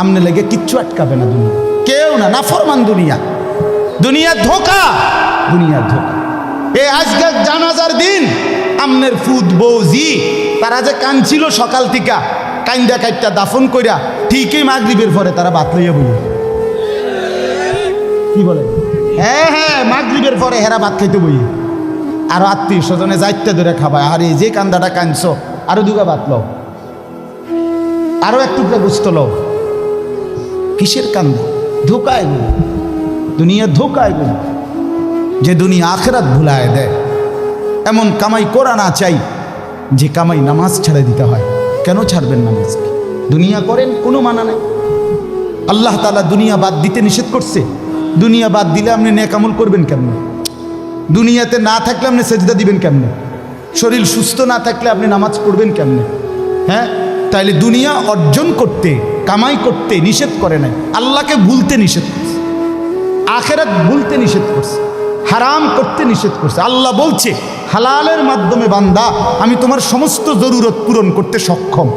আমনে লেগে কিচ্ছু আটকাবে না দুনিয়া। কেউ না না ফরমান দুনিয়া। দুনিয়া ধোকা দুনিয়া ধোকা। এ আজকে জানাজার দিন, আমনের ফুদ বৌজি, তারা যে কানছিল সকাল থেকে, কাইন্দা কাইটটা দাফন কইরা ঠিকই মাগরিবের পরে তারা বাত লইয়া বলি কি বলে? হ্যাঁ হ্যাঁ মাগরিবের পরে হেরা ভাত খাইতে বই আর আত্মীয় স্বজনে যাইতে ধরে খাবায়, আর যে কান্দাটা কানছো আরও দুগা ভাত লও। আরও এক টুকরা গুস্ত লও। কিসের কান্দ ধোকা এগুলো দুনিয়া ধোকা এগুলো যে দুনিয়া আখেরাত ভুলায় দেয়। এমন কামাই করা না চাই, যে কামাই নামাজ ছেড়ে দিতে হয়। কেন ছাড়বেন নামাজকে দুনিয়া করেন, কোনো মানা নেই। আল্লাহ তালা দুনিয়া বাদ দিতে নিষেধ করছে। দুনিয়া বাদ দিলে আপনি নেকামল করবেন কেমনে? দুনিয়াতে না থাকলে আপনি সেজদা দিবেন কেমনে? শরীর সুস্থ না থাকলে আপনি নামাজ পড়বেন কেমনে? হ্যাঁ? তাইলে দুনিয়া অর্জন করতে কামাই করতে নিষেধ করে নাই। আল্লাহকে ভুলতে নিষেধ করছে। আখেরাত ভুলতে নিষেধ করছে। হারাম করতে নিষেধ করছে। আল্লাহ বলছে, হালালের মাধ্যমে বান্দা, আমি তোমার সমস্ত জরুরত পূরণ করতে সক্ষম।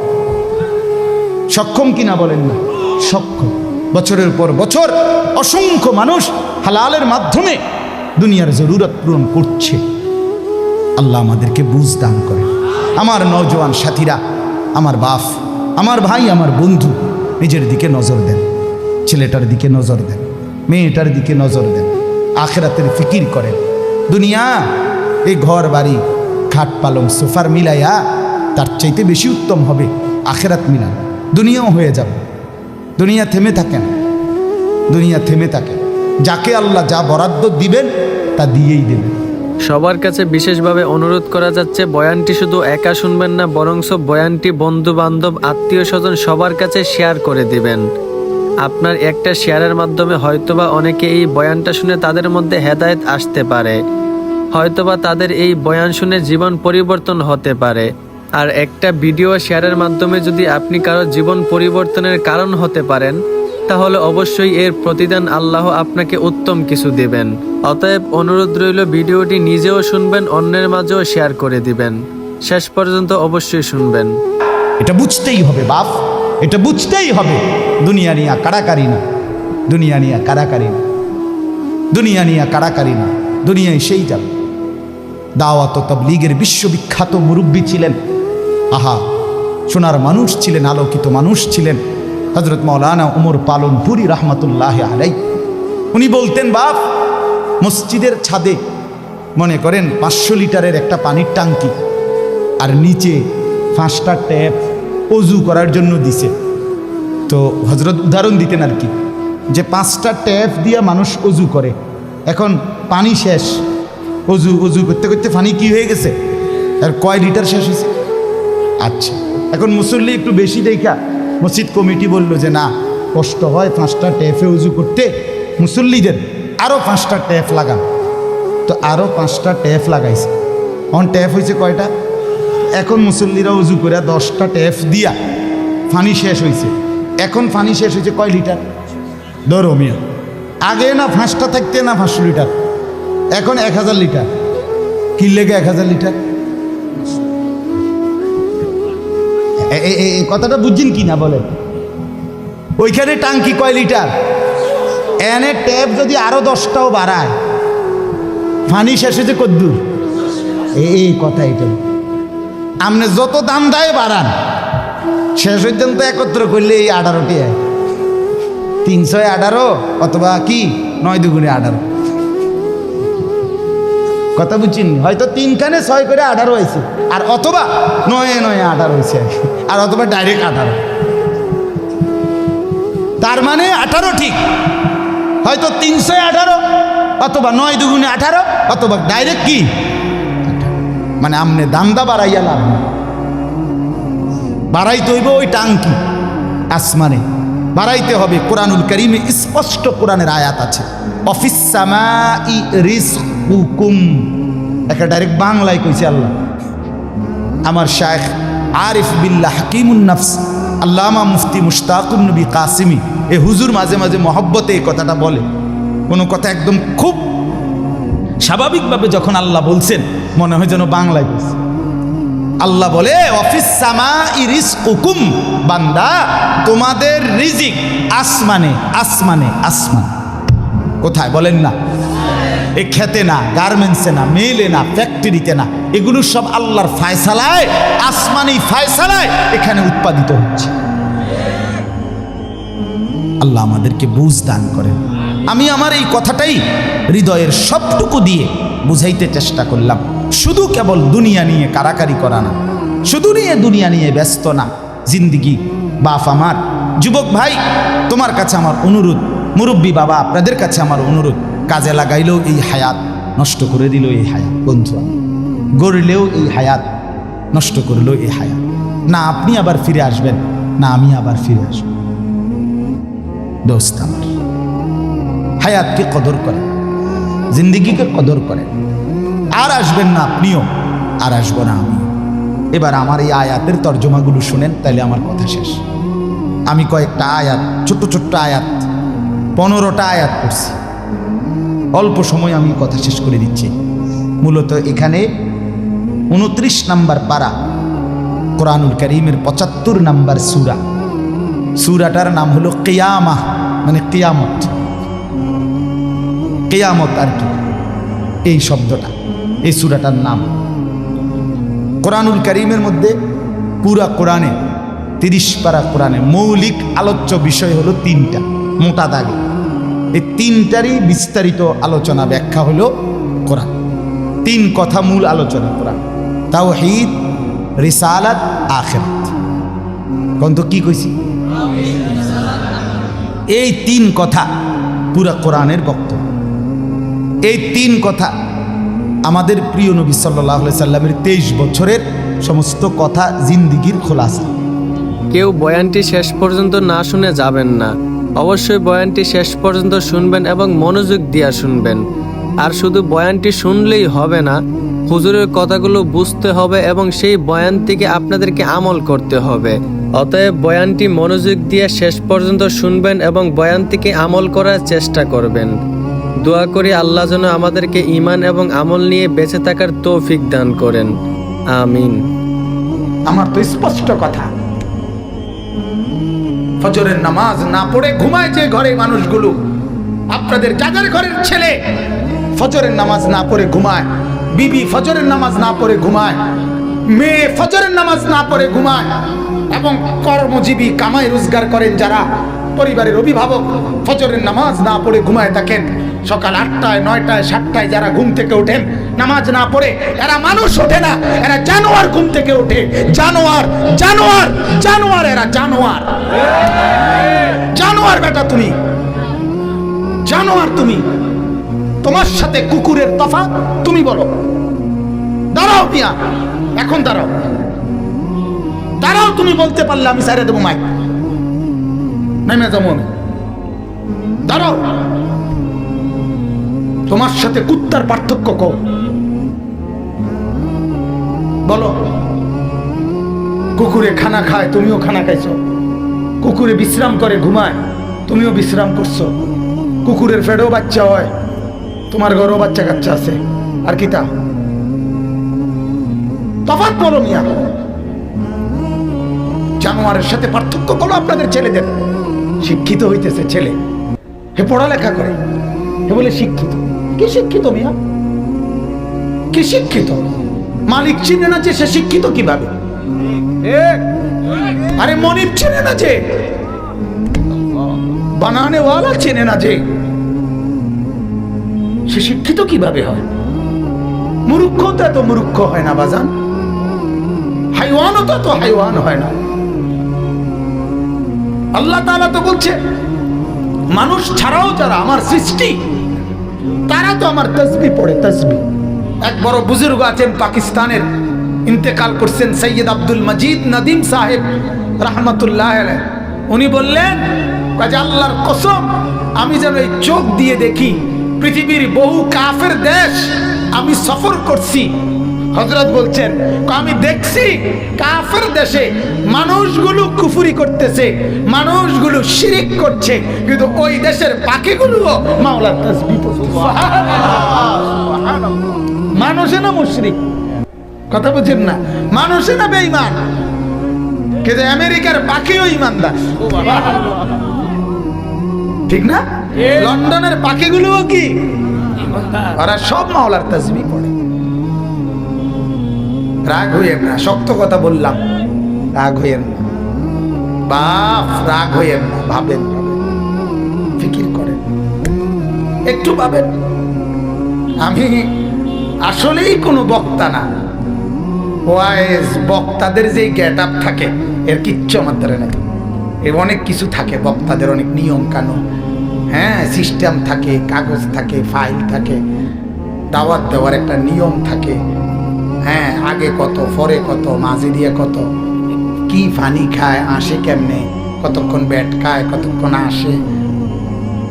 সক্ষম কিনা বলেন না? সক্ষম। বছরের পর বছর অসংখ্য মানুষ হালালের মাধ্যমে দুনিয়ার জরুরত পূরণ করছে। আল্লাহ আমাদেরকে বুঝ দান করে আমার নজওয়ান সাথীরা, আমার বাপ, আমার ভাই, আমার বন্ধু নিজের দিকে নজর দেন, ছেলেটার দিকে নজর দেন, মেয়েটার দিকে নজর দেন, আখেরাতের ফিকির করেন। দুনিয়া, এই ঘর, বাড়ি, খাট, পালং, সোফার মিলাইয়া তার চাইতে বেশি উত্তম হবে আখেরাত মিলান। দুনিয়াও হয়ে যাবে। দুনিয়া থেমে থাকেন। দুনিয়া থেমে থাকে যাকে আল্লাহ যা বরাদ্দ দিবেন, তা দিয়েই দেবেন। সবার কাছে বিশেষভাবে অনুরোধ করা যাচ্ছে, বয়ানটি শুধু একা শুনবেন না, বরংস বয়ানটি বন্ধু বান্ধব আত্মীয় স্বজন সবার কাছে শেয়ার করে দিবেন। আপনার একটা শেয়ারের মাধ্যমে হয়তোবা অনেকে এই বয়ানটা শুনে তাদের মধ্যে হেদায়েত আসতে পারে। হয়তোবা তাদের এই বয়ান শুনে জীবন পরিবর্তন হতে পারে। আর একটা ভিডিও শেয়ারের মাধ্যমে যদি আপনি কারও জীবন পরিবর্তনের কারণ হতে পারেন তাহলে অবশ্যই এর প্রতিদান আল্লাহ আপনাকে উত্তম কিছু দিবেন। অতএব অনুরোধ রইল ভিডিওটি নিজেও শুনবেন, অন্যের মাঝেও শেয়ার করে দিবেন। শেষ পর্যন্ত অবশ্যই শুনবেন। এটা বুঝতেই হবে বাপ, এটা বুঝতেই হবে। দুনিয়া নিয়া কাড়াকারি না, দুনিয়া নিয়া কাড়াকারি না, দুনিয়া নিয়া কাড়াকারি না, দুনিয়ায় সেই যাবে দাওয়াত তবলিগের বিশ্ববিখ্যাত মুরব্বী ছিলেন। আহা, সোনার মানুষ ছিলেন, আলোকিত মানুষ ছিলেন। হজরত মৌলানা উমর পালনপুরি রহমতুল্লাহ আলাই উনি বলতেন, বাপ, মসজিদের ছাদে মনে করেন পাঁচশো লিটারের একটা পানির টাঙ্কি আর নিচে পাঁচটা ট্যাপ অজু করার জন্য দিছে। তো হজরত উদাহরণ দিতেন আর কি, যে পাঁচটা ট্যাপ দিয়ে মানুষ অজু করে, এখন পানি শেষ, অজু অজু করতে করতে পানি কি হয়ে গেছে? আর কয় লিটার শেষ হয়েছে? আচ্ছা এখন মুসল্লি একটু বেশি দেখা মসজিদ কমিটি বলল যে না, কষ্ট হয় পাঁচটা ট্যাপে উজু করতে, মুসল্লিদের আরও পাঁচটা ট্যাপ লাগান। তো আরও পাঁচটা ট্যাপ লাগাইছে। অন ট্যাপ হয়েছে কয়টা? এখন মুসল্লিরা উজু করে দশটা ট্যাপ দিয়া ফানি শেষ হয়েছে এখন ফানি শেষ হয়েছে কয় লিটার? ধরো মিয়া, আগে না পাঁচটা থাকতে না পাঁচশো লিটার? এখন এক হাজার লিটার। কি লেগে এক হাজার লিটার? এই কথাটা বুঝছেন কি না বলেন? ওইখানে টাঙ্কি কয় লিটার? এনে ট্যাপ যদি আরও দশটাও বাড়ায়, ফানি শেষ হয়েছে কদ্দুর। এই কথা এটা। আপনি যত দাম দেয় বাড়ান, শেষ পর্যন্ত একত্র করলে এই আঠারোটি তিনশো আঠারো অথবা কি? নয় দুগুণে আঠারো। কথা বুঝছেন হয়তো তিনখানে ছয় করে আঠারো হয়েছে। আর অথবা নয় নয় আঠারো হয়েছে আর অথবা ডাইরেক্ট আঠারো। তার মানে আঠারো ঠিক। হয়তো তিনশো আঠারো, অথবা নয় দুগুণে আঠারো, অথবা ডাইরেক্ট কি? মানে আমনে দামদা বাড়াইয়া লাভ। বাড়াইতে হইব ওই টাঙ্কি, আসমানে। বাড়াইতে হবে কোরআনুল করিমে স্পষ্ট কোরআনের আয়াত আছে। অফিস সামাই রিজকুকুম একটা ডাইরেক্ট বাংলায় কইছে আল্লাহ। আমার শায়েখ আরিফ বিল্লাহ হাকিমুন নফস, আল্লামা মুফতি মুশতাকুন নবী কাসিমি, এ হুজুর মাঝে মাঝে মহব্বতে এই কথাটা বলে। কোনো কথা একদম খুব স্বাভাবিকভাবে যখন আল্লাহ বলছেন, মনে হয় যেন বাংলায় বলছে। আল্লাহ বলে, অফিস সামা ইরিস হুকুম বান্দা, তোমাদের রিজিক আসমানে আসমানে, আসমান। কোথায় বলেন না। এ খেতে না, গার্মেন্টসে না, মেলে না, ফ্যাক্টরিতে না, এগুলো সব আল্লাহর ফায়সালায়, আসমানি ফায়সালায় এখানে উৎপাদিত হচ্ছে। আল্লাহ আমাদেরকে বুঝ দান করেন। আমি আমার এই কথাটাই হৃদয়ের সবটুকু দিয়ে বুঝাইতে চেষ্টা করলাম। শুধু কেবল দুনিয়া নিয়ে কারাকারি করা না, শুধু নিয়ে দুনিয়া নিয়ে ব্যস্ত না। জিন্দিগি, বাপ আমার, যুবক ভাই, তোমার কাছে আমার অনুরোধ, মুরব্বী বাবা, আপনাদের কাছে আমার অনুরোধ। কাজে লাগাইলেও এই হায়াত নষ্ট করে দিল এই হায়াত, বন্ধু গড়লেও এই হায়াত নষ্ট করলেও এই হায়াত। না আপনি আবার ফিরে আসবেন, না আমি আবার ফিরে আসব। দোস্ত আমার, হায়াতকে কদর করেন, জিন্দিগিকে কদর করেন। আর আসবেন না আপনিও, আর আসব না আমি। এবার আমার এই আয়াতের তর্জমাগুলো শুনেন, তাইলে আমার কথা শেষ। আমি কয়েকটা আয়াত, ছোট্ট ছোট্ট আয়াত, পনেরোটা আয়াত করছি অল্প সময় আমি কথা শেষ করে দিচ্ছি। মূলত এখানে উনত্রিশ নাম্বার পারা কোরআনুল করিমের পঁচাত্তর নাম্বার সুরা। সুরাটার নাম হলো কেয়ামা মানে কেয়ামত। কেয়ামত আর কি? এই শব্দটা, এই সুরাটার নাম। কোরআনুল করিমের মধ্যে পুরা কোরআনে, তিরিশ পারা কোরআনে মৌলিক আলোচ্য বিষয় হলো তিনটা, মোটা দাগে। এই তিনটারই বিস্তারিত আলোচনা ব্যাখ্যা হলো কোরআন। তিন কথা মূল আলোচনা কোরআন। তাও হিদ রিসালাত, আখেরাত। কোন তো কি কইছি? এই তিন কথা পুরা কোরআনের বক্তব্য। এই তিন কথা আমাদের প্রিয় নবী সাল্লাহ সাল্লামের তেইশ বছরের সমস্ত কথা জিন্দিগির খোলাসা। কেউ বয়ানটি শেষ পর্যন্ত না শুনে যাবেন না। অবশ্যই বয়ানটি শেষ পর্যন্ত শুনবেন এবং মনোযোগ দিয়া শুনবেন। আর শুধু বয়ানটি শুনলেই হবে না, হুজুরের কথাগুলো বুঝতে হবে এবং সেই বয়ান থেকে আপনাদেরকে আমল করতে হবে। অতএব বয়ানটি মনোযোগ দিয়ে শেষ পর্যন্ত শুনবেন এবং বয়ান থেকে আমল করার চেষ্টা করবেন। দোয়া করি আল্লাহ যেন আমাদেরকে ইমান এবং আমল নিয়ে বেঁচে থাকার তৌফিক দান করেন। আমিন। আমার তো স্পষ্ট কথা। ফজরের নামাজ না পড়ে ঘুমায় যে ঘরে মানুষগুলো। আপনাদের যাদের ঘরের ছেলে ফজরের নামাজ না পড়ে ঘুমায়, বিবি ফজরের নামাজ না পড়ে ঘুমায়, মেয়ে ফজরের নামাজ না পড়ে ঘুমায়, এবং কর্মজীবী কামাই রোজগার করেন যারা, পরিবারের অভিভাবক ফজরের নামাজ না পড়ে ঘুমায় থাকেন, সকাল আটটায়, নয়টায়, সাতটায় যারা ঘুম থেকে ওঠেন নামাজ না পড়ে, এরা মানুষ ওঠে না, এরা জানোয়ার ঘুম থেকে ওঠে। জানোয়ার জানোয়ার জানোয়ার, এরা জানোয়ার। জানোয়ার বেটা তুমি। জানোয়ার তুমি। তোমার সাথে কুকুরের তফাৎ তুমি বলো। দাঁড়াও পিয়া এখন দাঁড়াও। দাঁড়াও, তুমি বলতে পারলে আমি সাইরে দেবো মাইক। নেমে যাব দাঁড়াও। তোমার সাথে কুত্তার পার্থক্য কো। কুকুরে খানা খায়, তুমিও খানা খাইছো। কুকুরে বিশ্রাম করে, ঘুমায়, তুমিও বিশ্রাম করছ। কুকুরের ফেডেও বাচ্চা হয়, তোমার ঘরেও বাচ্চা কাচ্চা আছে। আর কি তা? তফাৎ বলো মিয়া। জানোয়ারের সাথে পার্থক্য করো আপনাদের ছেলেদের। শিক্ষিত হইতেছে ছেলে। হে পড়ালেখা করে। হে বলে শিক্ষিত। কি শিক্ষিত মিয়া? কি শিক্ষিত? মালিক চিনে না যে সে শিক্ষিত কীভাবে? আরে মনিব চেনে না যে। বানানে ওয়ালা চেনে না যে। সে শিক্ষিত কীভাবে হয়? মূর্খ তো মূর্খ হয় না, বাজান। হাইওয়ানও তো এত হাইওয়ান হয় না। আল্লাহ তাআলা তো বলছে, মানুষ ছাড়াও যারা আমার সৃষ্টি, তারা তো আমার তসবি পড়ে, তসবি। এক বড় বুজুর্গ আছেন পাকিস্তানের। ইন্তেকাল করছেন সৈয়দ আব্দুল মজিদ নদীম সাহেব রহমতুল্লাহ উনি বললেন, কাজে আল্লাহর কসম, আমি যেন এই চোখ দিয়ে দেখি পৃথিবীর বহু কাফের দেশ আমি সফর করছি। হজরত বলছেন, আমি দেখছি কাফের দেশে মানুষগুলো কুফুরি করতেছে, মানুষগুলো শিরিক করছে, কিন্তু ওই দেশের পাখিগুলো মাওলার। মানুষে না মুশরিক? কথা বুঝেন না। মানুষে না বেঈমান? কিন্তু আমেরিকার পাখিও ইমানদার ঠিক না? লন্ডনের পাখিগুলোও কি? ওরা সব মাওলার তাজবি পড়ে। রাগ হইয়েন না শক্ত কথা বললাম। রাগ হইয়েন না। বাপ রাগ হইয়েন না ভাবেন ভাবেন। ফিকির করেন। একটু ভাবেন। আমি আসলেই কোনো বক্তা না। ওয়াইজ বক্তাদের যে গেট আপ থাকে, এর কিচ্ছু আমার দ্বারা নাই। এর অনেক কিছু থাকে, বক্তাদের অনেক নিয়ম কানুন। হ্যাঁ সিস্টেম থাকে, কাগজ থাকে ফাইল থাকে, দাওয়াত দেওয়ার একটা নিয়ম থাকে। হ্যাঁ আগে কত, পরে কত, মাঝে দিয়ে কত, কি ফানি খায়, আসে কেমনে, কতক্ষণ ব্যাট খায়, কতক্ষণ আসে,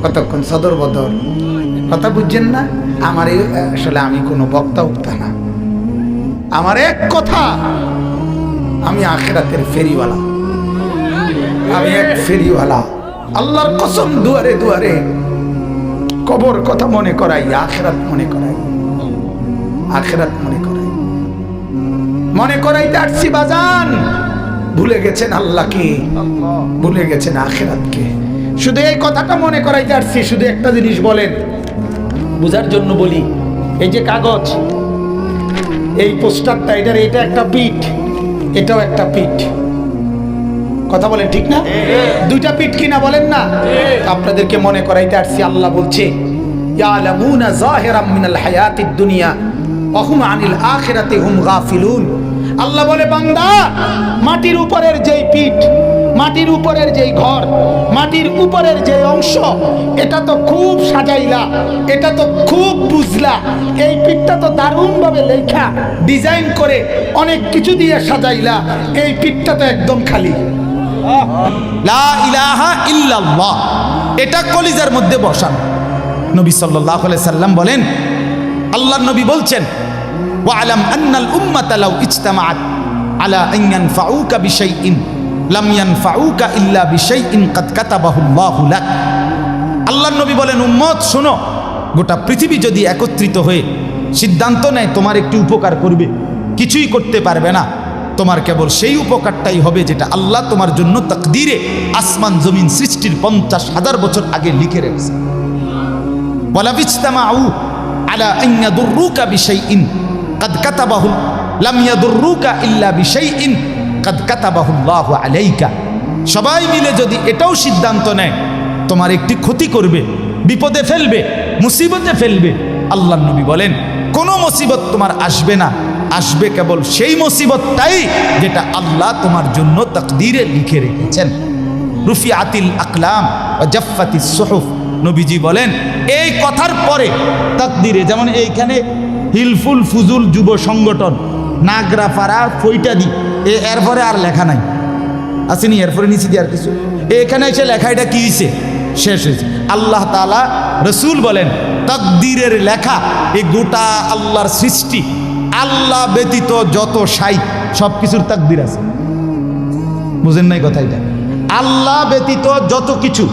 কতক্ষণ সদর বদর। কথা বুঝছেন না? আমার আসলে আমি কোনো বক্তা উক্তা না। আমার এক কথা, আমি আখেরাতের ফেরিওয়ালা। আমি এক ফেরিওয়ালা। আল্লাহর কসম দুয়ারে দুয়ারে, কবর কথা মনে করাই, আখেরাত মনে করাই। আখেরাত মনে করাই। মনে করাইতে আসছি বাজান। ভুলে গেছেন আল্লাহকে, ভুলে গেছেন আখেরাতকে। শুধু এই কথাটা মনে করাইতে আসছি, শুধু একটা জিনিস বলেন। বুঝার জন্য বলি, এই যে কাগজ এই পোস্টারটা, এটার এটা একটা পিঠ, এটাও একটা পিঠ। কথা বলেন ঠিক না? দুইটা পিঠ কিনা বলেন না? আপনাদেরকে মনে করাইতে আসছি, আল্লাহ বলছে আল্লাহ বলে, বান্দা, মাটির উপরের যেই পিঠ মাটির উপরের যেই ঘর, মাটির উপরের যে অংশ, এটা তো খুব সাজাইলা, এটা তো খুব বুঝলা। এই পিঠটা তো দারুণভাবে লেখা, ডিজাইন করে অনেক কিছু দিয়ে সাজাইলা, এই পিঠটা তো একদম খালি। লা ইলাহা এটা কলিজার মধ্যে বসান। নবী আলাইহি সাল্লাম বলেন, আল্লাহর নবী বলছেন, ওয়ালাম আন্নাল উম্মাতা ইজতামাআত আলা আন ইয়ানফাউকা বিশাইইন। লাম ইয়ানফাউকা ইল্লা বিশাইইন কাদ কাতাবাহু আল্লাহু নবী বলেন, উম্মত, শোনো, গোটা পৃথিবী যদি একত্রিত হয়ে সিদ্ধান্ত নেয় তোমার একটি উপকার করবে, কিছুই করতে পারবে না। তোমার কেবল সেই উপকারটাই হবে যেটা আল্লাহ তোমার জন্য তাকদিরে আসমান জমিন সৃষ্টির পঞ্চাশ হাজার বছর আগে লিখে রেখেছে। ওয়ালাউ ইজতামাউ আলা আন ইয়াদুররুকা বিশাইইন কাদ কাতাবাহু, লাম ইয়াদুররুকা ইল্লা বিশাইইন কাদ কাতাবাহু আল্লাহু আলাইকা। সবাই মিলে যদি এটাও সিদ্ধান্ত নেয়, তোমার একটি ক্ষতি করবে, বিপদে ফেলবে, মুসিবতে ফেলবে আল্লাহ নবী বলেন, কোনো মুসিবত তোমার আসবে না। আসবে কেবল সেই মুসিবতটাই যেটা আল্লাহ তোমার জন্য তকদিরে লিখে রেখেছেন। রুফি আতিল আকলাম জাফাতি সোহফ। নবীজি বলেন, এই কথার পরে তাকদিরে, যেমন এইখানে হিলফুল ফুজুল যুব সংগঠন নাগরাপাড়া ফৈটাদি এ এরপরে আর লেখা নাই। আসেনি, এরপরে নিচে দিয়ে আর কিছু। এখানে এসে লেখা এটা কি হয়েছে শেষ হয়েছে আল্লাহ তালা রসুল বলেন, তকদিরের লেখা এই গোটা আল্লাহর সৃষ্টি, আল্লাহ ব্যতীত যত সাই সব কিছুর তাকদির আছে। বুঝেন নাই কথা এটা? আল্লাহ ব্যতীত যত কিছু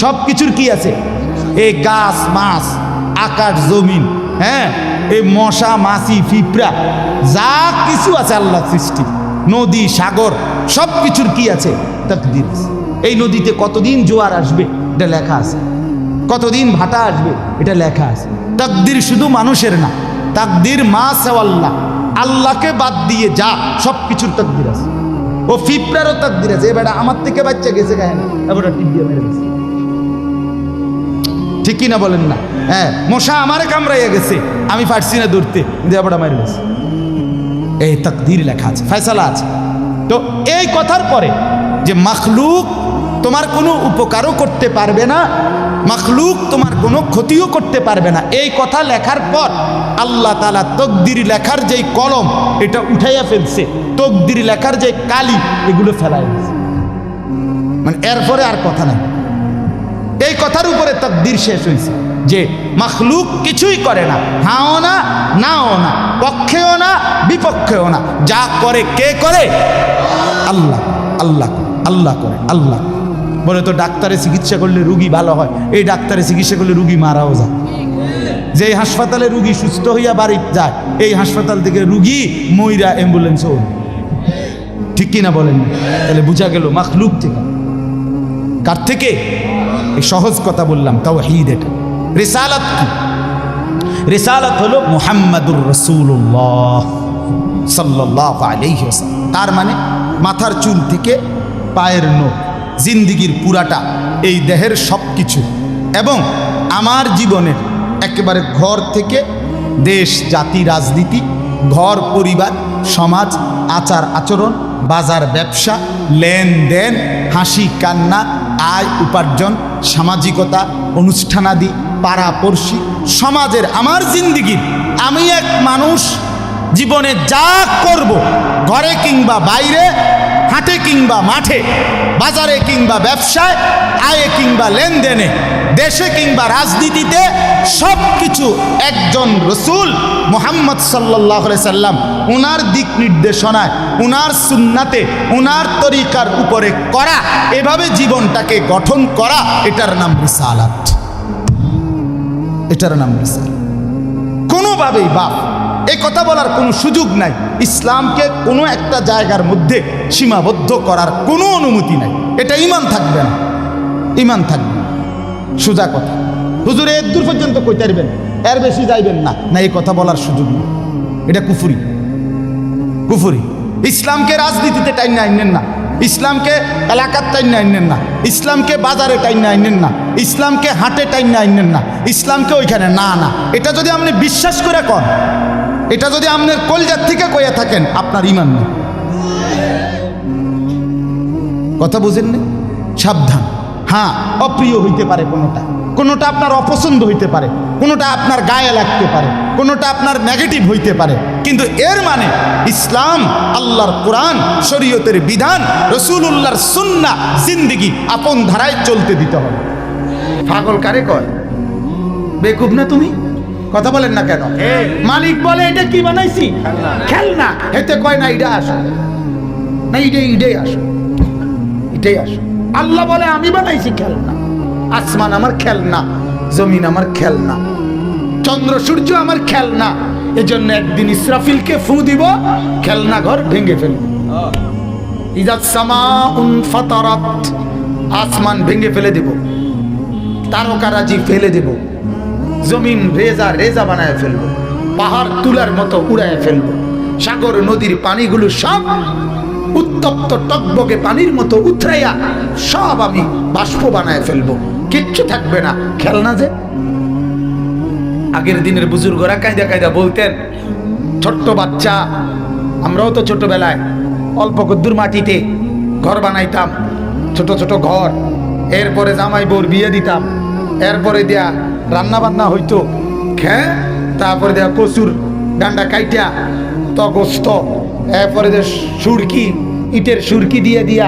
সব কিছুর কি আছে? এই গাছ, মাছ, আকাশ, জমিন হ্যাঁ এই মশা, মাছি, পিঁপড়া, যা কিছু আছে আল্লাহ সৃষ্টি। নদী, সাগর সব কিছুর কি আছে? তাকদির আছে। এই নদীতে কতদিন জোয়ার আসবে? এটা লেখা আছে। কতদিন ভাটা আসবে? এটা লেখা আছে। তাকদির শুধু মানুষের না, তাকদির মা সেওয়াল্লাহ। আল্লাহকে বাদ দিয়ে যা সব কিছুর তাকদির আছে। ও ফিপড়ারও তাকদির আছে। এবার আমার থেকে বাচ্চা গেছে গায়ে না এবার টিপ মেরে গেছে ঠিক কিনা বলেন না। হ্যাঁ মশা আমারে কামড়াইয়া গেছে। আমি পারছি না দৌড়তে আবার মেরে গেছে এই তাকদির লেখা আছে, ফয়সালা আছে। তো এই কথার পরে যে মাখলুক তোমার কোনো উপকারও করতে পারবে না, মাখলুক তোমার কোনো ক্ষতিও করতে পারবে না। এই কথা লেখার পর আল্লাহ তালা তকদির লেখার যেই কলম, এটা উঠাইয়া ফেলছে। তকদির লেখার যে কালি, এগুলো ফেলছে মানে এরপরে আর কথা নাই। এই কথার উপরে তকদির শেষ হয়েছে যে মাখলুক কিছুই করে না, হাও না, নাও না, পক্ষেও না, বিপক্ষেও না, যা করে কে করে? আল্লাহ আল্লাহ আল্লাহ করে, আল্লাহ। বলে তো ডাক্তারে চিকিৎসা করলে রুগী ভালো হয়, এই ডাক্তারে চিকিৎসা করলে রুগী মারাও যায়। যে হাসপাতালে রুগী সুস্থ হইয়া বাড়ি যায়, এই হাসপাতাল থেকে রুগী ময়রা অ্যাম্বুলেন্স। ঠিক কিনা বলেন তাহলে বুঝা গেল মাখলুক থেকে। কার থেকে? এই সহজ কথা বললাম তাও হিদ এটা। রিসালাত কি? রিসালাত হলো মুহাম্মাদুর রসুল্লাহ সাল্লাহ আলাইহি ওয়াসাল্লাম। তার মানে মাথার চুল থেকে পায়ের নখ, জিন্দিগির পুরাটা, এই দেহের সব কিছু এবং আমার জীবনের একেবারে ঘর থেকে দেশ, জাতি, রাজনীতি, ঘর, পরিবার, সমাজ, আচার, আচরণ, বাজার, ব্যবসা, লেনদেন, হাসি, কান্না, আয়, উপার্জন সামাজিকতা, অনুষ্ঠানাদি, পাড়াপড়শি, সমাজের আমার জিন্দিগির। আমি এক মানুষ, জীবনে যা করব, ঘরে কিংবা বাইরে, হাটে কিংবা মাঠে, বাজারে কিংবা ব্যবসায়, আয়ে কিংবা লেনদেনে দেশে কিংবা রাজনীতিতে সব কিছু একজন রসুল মোহাম্মদ সাল্লাহ সাল্লাম ওনার দিক নির্দেশনায় ওনার সুন্নাতে ওনার তরিকার উপরে করা, এভাবে জীবনটাকে গঠন করা, এটার নাম রিসালাত। এটার নাম রিসালাত। কোনোভাবেই বাপ এই কথা বলার কোনো সুযোগ নাই। ইসলামকে কোনো একটা জায়গার মধ্যে সীমাবদ্ধ করার কোনো অনুমতি নাই। এটা ইমান থাকবে না। ইমান থাকবে। সোজা কথা। হুজুর এর দূর পর্যন্ত কইতে পারবেন, এর বেশি যাইবেন না। না, এই কথা বলার সুযোগ নেই। এটা কুফুরি। কুফুরি। ইসলামকে রাজনীতিতে টাইন আইনেন না। ইসলামকে এলাকার টাইন আইনেন না। ইসলামকে বাজারে টাইন আইনেন না। ইসলামকে হাটে টাইন আইনেন না। ইসলামকে ওইখানে না না। এটা যদি আপনি বিশ্বাস করে কন, এটা যদি আপনার কলজার থেকে কইয়া থাকেন, আপনার ইমান নেই। কথা বুঝেন না সাবধান। হ্যাঁ অপ্রিয় হইতে পারে কোনোটা। কোনোটা আপনার অপছন্দ হইতে পারে কোনোটা আপনার গায়ে লাগতে পারে কোনোটা আপনার নেগেটিভ হইতে পারে। কিন্তু এর মানে ইসলাম আল্লাহর কোরআন শরীয়তের বিধান রসুল্লাহর সুন্না জিন্দিগি আপন ধারায় চলতে দিতে হবে। পাগল কারে কয়? বেকুব না তুমি? কথা বলেন না কেন? মালিক বলে এটা কি বানাইছি? খেলনা। হেতে কয় না এটা আসো। না ইডেই এটাই আসো। এটাই আসো। আল্লাহ বলে, আমি বানাইছি খেলনা। আসমান আমার খেলনা, জমিন আমার খেলনা, চন্দ্র সূর্য আমার খেলনা। এজন্য একদিন ইসরাফিলকে ফু দিব, খেলনা ঘর ভেঙে ফেলব। আসমান ভেঙে ফেলে দেব তারকারাজি ফেলে দেব, জমিন রেজা রেজা বানায় ফেলব, পাহাড় তুলার মতো উড়ায় ফেলব, সাগর, নদীর পানিগুলো সব উত্তপ্ত টকবকে পানির মতো উথরাইয়া সব আমি বাষ্প বানায় ফেলব। কিচ্ছু থাকবে না। খেলনা যে? আগের দিনের বুজুর্গরা কায়দা কায়দা বলতেন, ছোট্ট বাচ্চা, আমরাও তো ছোটবেলায় অল্প কদ্দুর মাটিতে ঘর বানাইতাম, ছোট ছোট ঘর। এরপরে জামাই বোর বিয়ে দিতাম, এরপরে দেয়া রান্না বান্না হইতো। হ্যাঁ তারপরে দেয়া কচুর ডান্ডা কাইটা তগস্ত এরপরে যে সুরকি, ইটের সুরকি দিয়ে দিয়া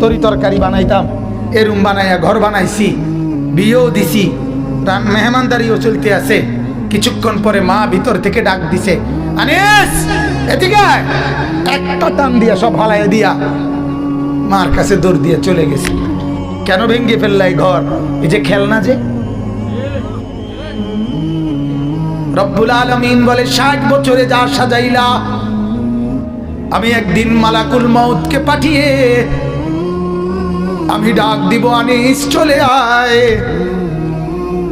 তরি তরকারি বানাইতাম। এরুম বানাইয়া ঘর বানাইছি, বিয়েও দিছি। মেহমানদারিও চলতে আছে। কিছুক্ষণ পরে মা ভিতর থেকে ডাক দিছে, আনিস, এদিকে। একটা টান দিয়া সব হালাইয়া দিয়া মার কাছে দৌড় দিয়ে চলে গেছি। কেন ভেঙ্গে ফেললাই ঘর? এই যে খেলনা যে। রব্বুল আলমিন বলে, ষাট বছরে যা সাজাইলা, আমি একদিন মালাকুল মৌতকে পাঠিয়ে আমি ডাক দিব, আনিস চলে আয়।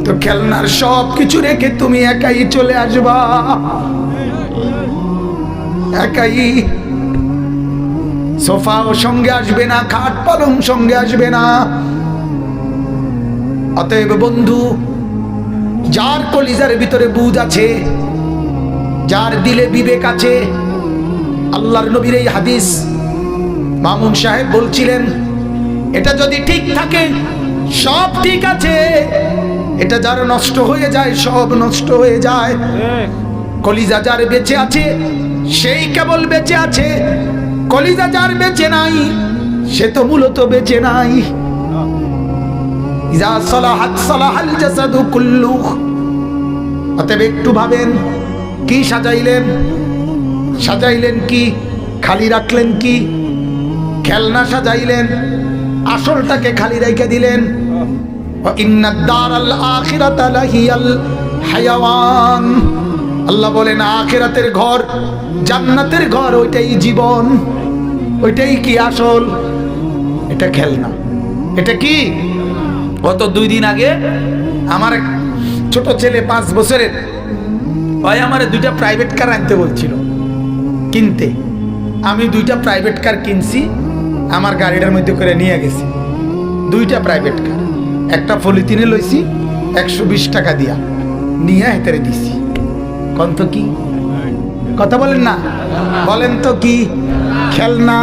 তো খেলনার সব কিছু রেখে তুমি একাই চলে আসবা। একাই সোফাও সঙ্গে আসবে না, খাট পালং সঙ্গে আসবে না। অতএব বন্ধু যার কলিজার ভিতরে বুধ আছে, যার দিলে বিবেক আছে, আল্লাহর নবীর এই হাদিস মামুন সাহেব বলছিলেন, এটা যদি ঠিক থাকে, সব ঠিক আছে। এটা যার নষ্ট হয়ে যায়, সব নষ্ট হয়ে যায়। কলিজা যার বেঁচে আছে, সেই কেবল বেঁচে আছে। কলিজা যার বেঁচে নাই, সে তো মূলত বেঁচে নাই। ইজা সালাহাত সালাহাল জাসাদু কুল্লু। অতএব একটু ভাবেন, কি সাজাইলেন? সাজাইলেন কি? খালি রাখলেন কি? খেলনা সাজাইলেন? আসলটাকে খালি রেখে দিলেন? আল্লাহ বলেন, আখেরাতের ঘর, জান্নাতের ঘর, ওইটাই জীবন। ওইটাই কি আসল? এটা খেলনা। এটা কি? গত দুই দিন আগে আমার ছোট ছেলে পাঁচ বছরের ভাই আমার দুইটা প্রাইভেট কার আনতে বলছিল, কিনতে। আমি দুইটা প্রাইভেট কার কিনছি, আমার গাড়িটার মধ্যে করে নিয়ে গেছি। দুইটা প্রাইভেট কার একটা পলিথিনে লইছি, একশো বিশ টাকা দিয়া, নিয়ে হেতারে দিছি। কন তো কি? কথা বলেন না। বলেন তো কি? খেলনা।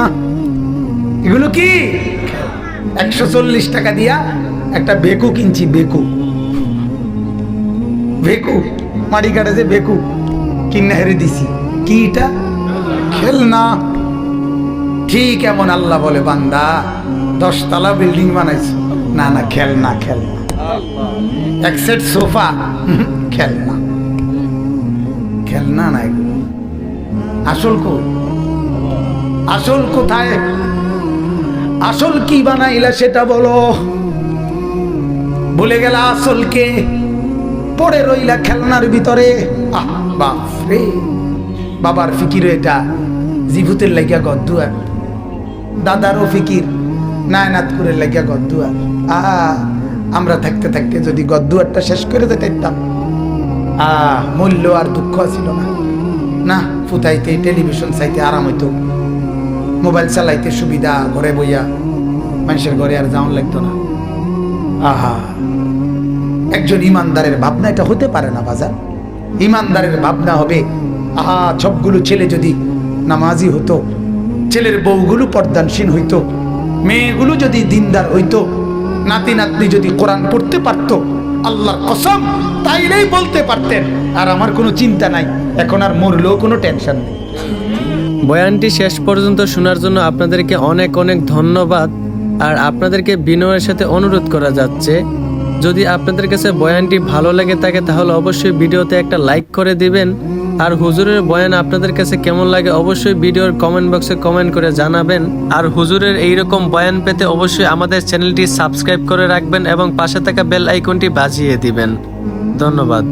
এগুলো কি? একশো চল্লিশ টাকা দিয়া একটা বেকু কিনছি বেকু বেকু মাড়ি কাটে যে বেকু কিনে হেরে দিছি। কি এটা খেলনা। ঠিক এমন আল্লাহ বলে বান্দা? দশতলা বিল্ডিং বানাইছো। না না, খেলনা খেলনা। এক সেট সোফা খেলনা। খেলনা না আসল কো আসল কোথায়? আসল কি বানাইলা সেটা বলো। ভুলে গেলা আসলকে পড়ে রইলা খেলনার ভিতরে। আহ বাপ রে বাবার ফিকির এটা। জিভুতের লাগিয়া গদ্দুয়ার দাদারও ফিকির। নায়নাথপুরের লাগিয়া গদ্দুয়ার আহা, আমরা থাকতে থাকতে যদি গদ্দুয়ারটা শেষ করে দিতাম আহ, মূল্য আর দুঃখ ছিল না। না ফুতাইতে টেলিভিশন চাইতে আরাম হইতো। মোবাইল চালাইতে সুবিধা, ঘরে বইয়া। মানুষের ঘরে আর যাওয়ান লাগতো না। আহা। একজন ইমানদারের ভাবনা এটা হতে পারে না বাজার ইমানদারের ভাবনা হবে, আহা, সবগুলো ছেলে যদি নামাজি হতো, ছেলের বউগুলো পর্দানসীন হইতো, মেয়েগুলো যদি দিনদার হইতো নাতি নাতনি যদি কোরআন পড়তে পারতো, আল্লাহর কসম, তাইলেই বলতে পারতেন। আর আমার কোনো চিন্তা নাই, এখন আর মরলেও কোনো টেনশন নেই। বয়ানটি শেষ পর্যন্ত শোনার জন্য আপনাদেরকে অনেক অনেক ধন্যবাদ। আর আপনাদেরকে বিনয়ের সাথে অনুরোধ করা যাচ্ছে, যদি আপনাদের কাছে বয়ানটি ভালো লাগে থাকে, তাহলে অবশ্যই ভিডিওতে একটা লাইক করে দিবেন। আর হুজুরের বয়ান আপনাদের কাছে কেমন লাগে, অবশ্যই ভিডিওর কমেন্ট বক্সে কমেন্ট করে জানাবেন। আর হুজুরের এইরকম বয়ান পেতে অবশ্যই আমাদের চ্যানেলটি সাবস্ক্রাইব করে রাখবেন এবং পাশে থাকা বেল আইকনটি বাজিয়ে দিবেন। ধন্যবাদ।